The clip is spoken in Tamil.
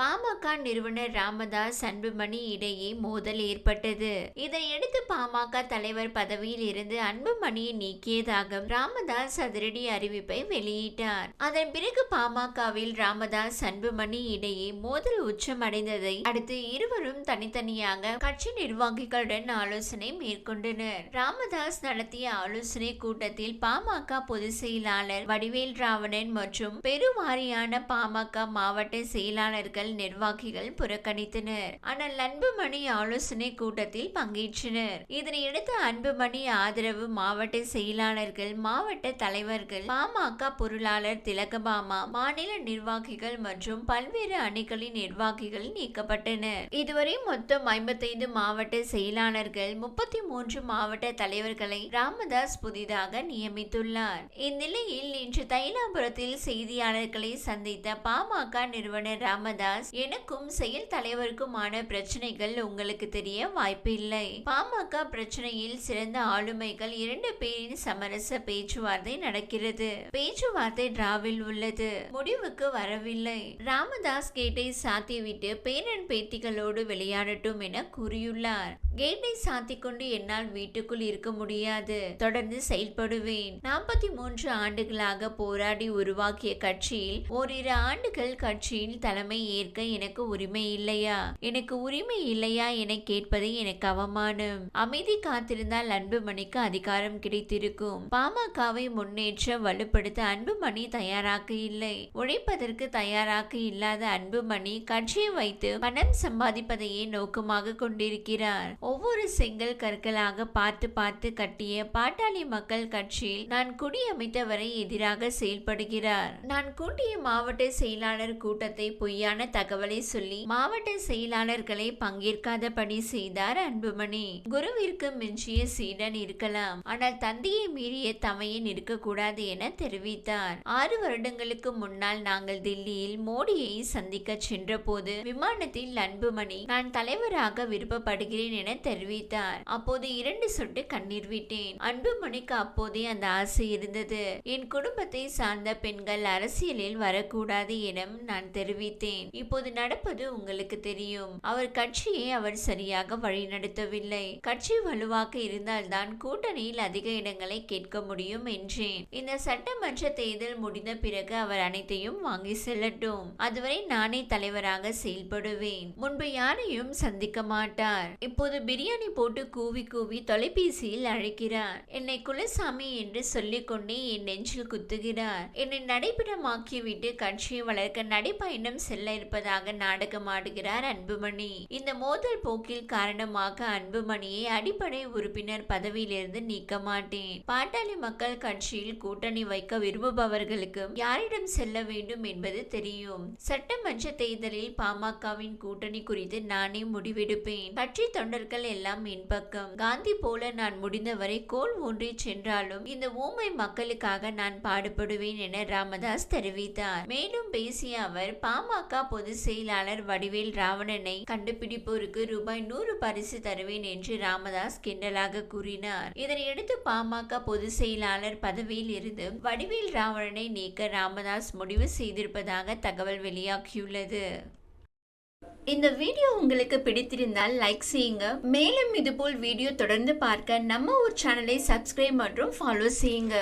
பாமக நிறுவனர் ராமதாஸ் அன்புமணி இடையே மோதல் ஏற்பட்டது. இதையடுத்து பாமக தலைவர் பதவியில் இருந்து அன்புமணியை நீக்கியதாக ராமதாஸ் அதிரடி அறிவிப்பை வெளியிட்டார். அதன் பிறகு பாமகவில் ராமதாஸ் அன்புமணி இடையே மோதல் உச்சமடைந்ததை அடுத்து இருவரும் தனித்தனியாக கட்சி நிர்வாகிகளுடன் ஆலோசனை மேற்கொண்டனர். ராமதாஸ் நடத்திய ஆலோசனை கூட்டத்தில் பாமக பொதுச் செயலாளர் வடிவேல் ராவணன் மற்றும் பெருவாரியான பாமக மாவட்ட செயலாளர்கள் நிர்வாகிகள் புறக்கணித்தனர். ஆனால் அன்புமணி ஆலோசனை கூட்டத்தில் பங்கேற்றனர். இதனையடுத்து அன்புமணி ஆதரவு மாவட்ட செயலாளர்கள் மாவட்ட தலைவர்கள் பாமக பொருளாளர் திலகபாமா மாநில நிர்வாகிகள் மற்றும் பல்வேறு அணிகளின் நிர்வாகிகள் நீக்கப்பட்டனர். இதுவரை மொத்தம் ஐம்பத்தைந்து மாவட்ட செயலாளர்கள் முப்பத்தி மூன்று மாவட்ட தலைவர்களை ராமதாஸ் புதிதாக நியமித்துள்ளார். இந்நிலையில் இன்று தைலாபுரத்தில் செய்தியாளர்களை சந்தித்த பாமக நிறுவனர் ராமதாஸ் எனக்கும் செயல் தலைவருக்குமான பிரச்சனைகள் உங்களுக்கு தெரிய வாய்ப்பில்லை. பாமக பிரச்சனையில் சிறந்த ஆளுமைகள் இரண்டு பேரின் சமரச பேச்சுவார்த்தை நடக்கிறது. பேச்சுவார்த்தை டிராவில் உள்ளது. முடிவுக்கு வரவில்லை. ராமதாஸ் கேட்டை சாத்திவிட்டு பேரன் பேத்திகளோடு விளையாடட்டும் என கூறியுள்ளார். கேட்டை சாத்திக் கொண்டு என்னால் வீட்டுக்குள் இருக்க முடியாது. தொடர்ந்து செயல்படுவேன். நாற்பத்தி மூன்று ஆண்டுகளாக போராடி உருவாக்கிய கட்சியில் ஓரிரு ஆண்டுகள் கட்சியில் தலைமை ஏற்க எனக்கு உரிமை இல்லையா? எனக்கு உரிமை இல்லையா என கேட்பது எனக்கு அவமானம். அமைதி காத்திருந்தால் அன்புமணிக்கு அதிகாரம் கிடைத்திருக்கும். பாமகவை முன்னேற்ற வலுப்படுத்த அன்புமணி தயாராக இல்லை. உழைப்பதற்கு தயாராக இல்லாத அன்புமணி கட்சியை வைத்து பணம் சம்பாதிப்பதையே நோக்கமாக கொண்டிருக்கிறார். ஒவ்வொரு செங்கல் கற்களாக பார்த்து பார்த்து கட்டிய பாட்டாளி மக்கள் கட்சியில் நான் குடியமைத்தவரை எதிராக செயல்படுகிறார். நான் கூட்டிய மாவட்ட செயலாளர் கூட்டத்தை பொய்யான தகவலை சொல்லி மாவட்ட செயலாளர்களை பங்கேற்காதபடி செய்தார் அன்புமணி. குருவிற்கு மிஞ்சிய சீடன் இருக்கலாம். ஆனால் தந்தையை மீறிய தமையன் இருக்கக்கூடாது என தெரிவித்தார். ஆறு வருடங்களுக்கு முன்னால் நாங்கள் தில்லியில் மோடியை சந்திக்க சென்றபோது விமானத்தில் அன்புமணி நான் தலைவராக விருப்பப்படுகிறேன் என தெரிவித்தார். அப்போது இரண்டு சொட்டு கண்ணீர் விட்டேன். அன்புமணிக்கு அப்போதே அந்த ஆசை இருந்தது. என் குடும்பத்தை சார்ந்த பெண்கள் அரசியலில் வரக்கூடாது என நான் தெரிவித்தேன். இப்போது நடப்பது உங்களுக்கு தெரியும். அவர் கட்சியை அவர் சரியாக வழிநடத்தவில்லை. கட்சி வலுவாக இருந்தால்தான் கூட்டணியில் அதிக இடங்களை கேட்க முடியும் என்றேன். இந்த சட்டமன்ற தேர்தல் முடிந்த பிறகு அவர் அனைத்தையும் வாங்கி செல்லட்டும். அதுவரை நானே தலைவராக செயல்படுவேன். முன்பு யாரையும் சந்திக்க மாட்டார். இப்போது பிரியாணி போட்டு கூவி கூவி தொலைபேசியில் அழைக்கிறார். என்னை குலசாமி என்று சொல்லிக்கொண்டே என் நெஞ்சில் குத்துகிறார். என்னை நடைபெறமாக்கிவிட்டு கட்சியை வளர்க்க நடைப்பயணம் செல்ல இருப்பதாக நாடகமாடுகிறார் அன்புமணி. இந்த மோதல் போக்கில் காரணமாக அன்புமணியை அடிப்படை உறுப்பினர் பதவியிலிருந்து நீக்க மாட்டேன். பாட்டாளி மக்கள் கட்சியில் கூட்டணி வைக்க விரும்புபவர்களுக்கு யாரிடம் செல்ல வேண்டும் என்பது தெரியும். சட்டமன்ற தேர்தலில் பாமகவின் கூட்டணி குறித்து நானே முடிவெடுப்பேன். கட்சி தொண்டர்கள் எல்லாம் என் பக்கம். காந்தி போல நான் முடிந்தவரை கோல் ஊன்றி சென்றாலும் இந்த ஊமை மக்களுக்காக நான் பாடுபடுவேன் என ராமதாஸ் தெரிவித்தார். மேலும் பேசிய அவர் பாமக பொதுச் செயலாளர் வடிவேல் ராவணனை கண்டுபிடிப்போருக்கு ரூபாய் நூறு பரிசு தருவேன் என்று ராமதாஸ் கிண்டலாக கூறினார். இதனையடுத்து பாமக பொதுச் செயலாளர் பதவியில் இருந்து வடிவேல் ராவணனை நீக்க ராமதாஸ் முடிவு செய்திருப்பதாக தகவல் வெளியாகியுள்ளது. இந்த வீடியோ உங்களுக்கு பிடித்திருந்தால் லைக் செய்யுங்க. மேலும் இதுபோல் வீடியோ தொடர்ந்து பார்க்க நம்ம ஒரு சேனலை சப்ஸ்கிரைப் மற்றும் ஃபாலோ செய்யுங்க.